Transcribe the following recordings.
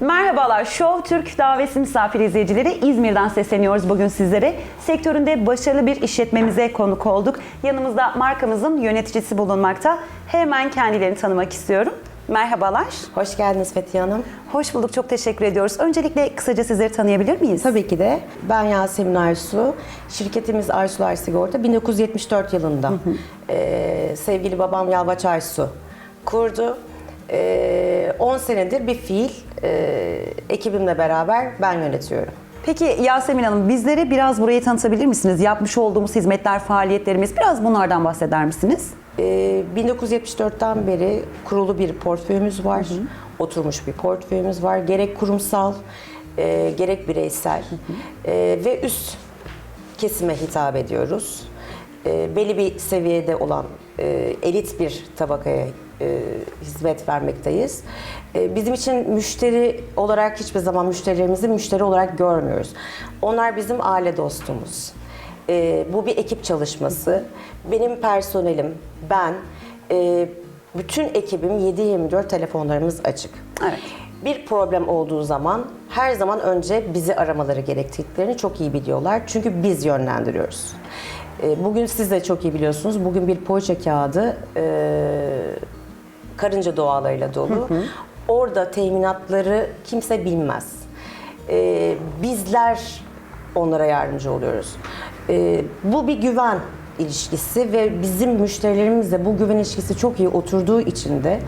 Merhabalar, Show Türk davesi misafir izleyicileri İzmir'den sesleniyoruz bugün sizlere. Sektöründe başarılı bir işletmemize konuk olduk. Yanımızda markamızın yöneticisi bulunmakta. Hemen kendilerini tanımak istiyorum. Merhabalar. Hoş geldiniz Fethiye Hanım. Hoş bulduk, çok teşekkür ediyoruz. Öncelikle kısaca sizleri tanıyabilir miyiz? Tabii ki de ben Yasemin Arsu. Şirketimiz Arsular Sigorta 1974 yılında eee, sevgili babam Yalvaç Arsu kurdu. Eee, 10 senedir bir fiil eee, ekibimle beraber ben yönetiyorum. Peki Yasemin Hanım, bizlere biraz burayı tanıtabilir misiniz? Yapmış olduğumuz hizmetler, faaliyetlerimiz, biraz bunlardan bahseder misiniz? Eee, 1974'ten beri kurulu bir portföyümüz var. Oturmuş bir portföyümüz var. Gerek kurumsal, eee, gerek bireysel eee, ve üst kesime hitap ediyoruz. Eee, belli bir seviyede olan eee, elit bir tabakaya eee, hizmet vermekteyiz. Eee, bizim için müşteri olarak hiçbir zaman müşterilerimizi müşteri olarak görmüyoruz. Onlar bizim aile dostumuz. Ee, bu bir ekip çalışması. Benim personelim, ben, e, bütün ekibim 7-24 telefonlarımız açık. Evet. Bir problem olduğu zaman her zaman önce bizi aramaları gerektiklerini çok iyi biliyorlar. Çünkü biz yönlendiriyoruz. Ee, bugün siz de çok iyi biliyorsunuz. Bugün bir poğaça kağıdı e, karınca doğalarıyla dolu. Orada teminatları kimse bilmez. Ee, bizler onlara yardımcı oluyoruz. Bu bir güven ilişkisi ve bizim müşterilerimizle bu güven ilişkisi çok iyi oturduğu için de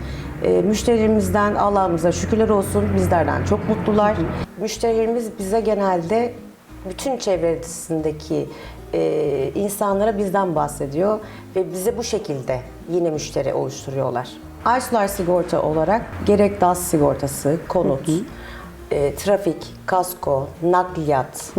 e, müşterilerimizden Allah'ımıza şükürler olsun bizlerden çok mutlular. Müşterilerimiz bize genelde bütün çevresindeki e, insanlara bizden bahsediyor ve bize bu şekilde yine müşteri oluşturuyorlar. Arsular sigorta olarak gerek DAS sigortası, konut, e, trafik, kasko, nakliyat,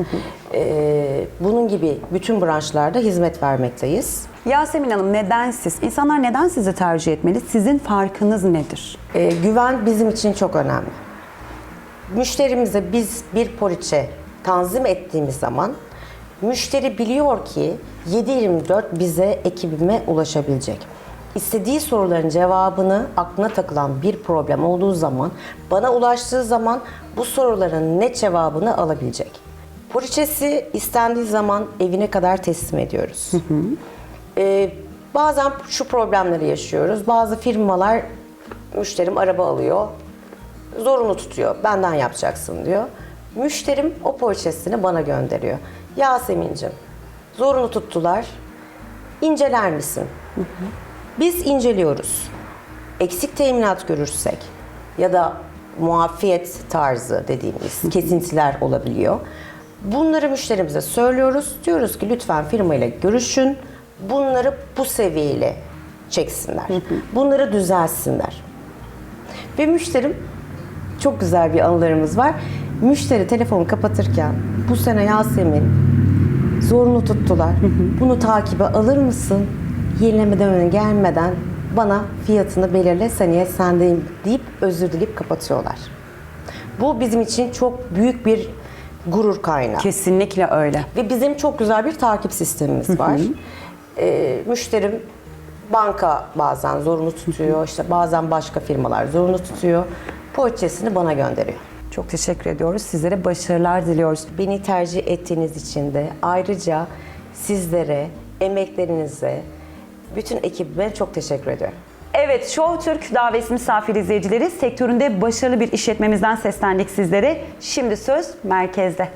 e, bunun gibi bütün branşlarda hizmet vermekteyiz. Yasemin Hanım, neden siz? İnsanlar neden sizi tercih etmeli? Sizin farkınız nedir? E, güven bizim için çok önemli. Müşterimize biz bir poliçe tanzim ettiğimiz zaman müşteri biliyor ki 7-24 bize ekibime ulaşabilecek. İstediği soruların cevabını aklına takılan bir problem olduğu zaman bana ulaştığı zaman bu soruların net cevabını alabilecek. Poliçesi istendiği zaman evine kadar teslim ediyoruz. Ee, bazen şu problemleri yaşıyoruz. Bazı firmalar müşterim araba alıyor, zorunlu tutuyor. Benden yapacaksın diyor. Müşterim o poliçesini bana gönderiyor. Yasemin'cim zorunlu tuttular. İnceler misin? Biz inceliyoruz. Eksik teminat görürsek ya da muafiyet tarzı dediğimiz kesintiler olabiliyor. Bunları müşterimize söylüyoruz. Diyoruz ki lütfen firmayla görüşün. Bunları bu seviyeyle çeksinler. Bunları düzelsinler. Ve müşterim çok güzel bir anılarımız var. Müşteri telefonu kapatırken bu sene Yasemin zorunlu tuttular. Bunu takibe alır mısın? Yenileme dönemi gelmeden bana fiyatını belirle seneye sendeyim deyip özür dileyip kapatıyorlar. Bu bizim için çok büyük bir gurur kaynağı. Kesinlikle öyle. Ve bizim çok güzel bir takip sistemimiz var. Ee, müşterim banka bazen zorunlu tutuyor, işte bazen başka firmalar zorunlu tutuyor. Poğaçasını bana gönderiyor. Çok teşekkür ediyoruz. Sizlere başarılar diliyoruz. Beni tercih ettiğiniz için de ayrıca sizlere, emeklerinize, bütün ekibime çok teşekkür ediyorum. Evet, Show Türk davesi misafir izleyicileri sektöründe başarılı bir işletmemizden seslendik sizlere. Şimdi söz merkezde.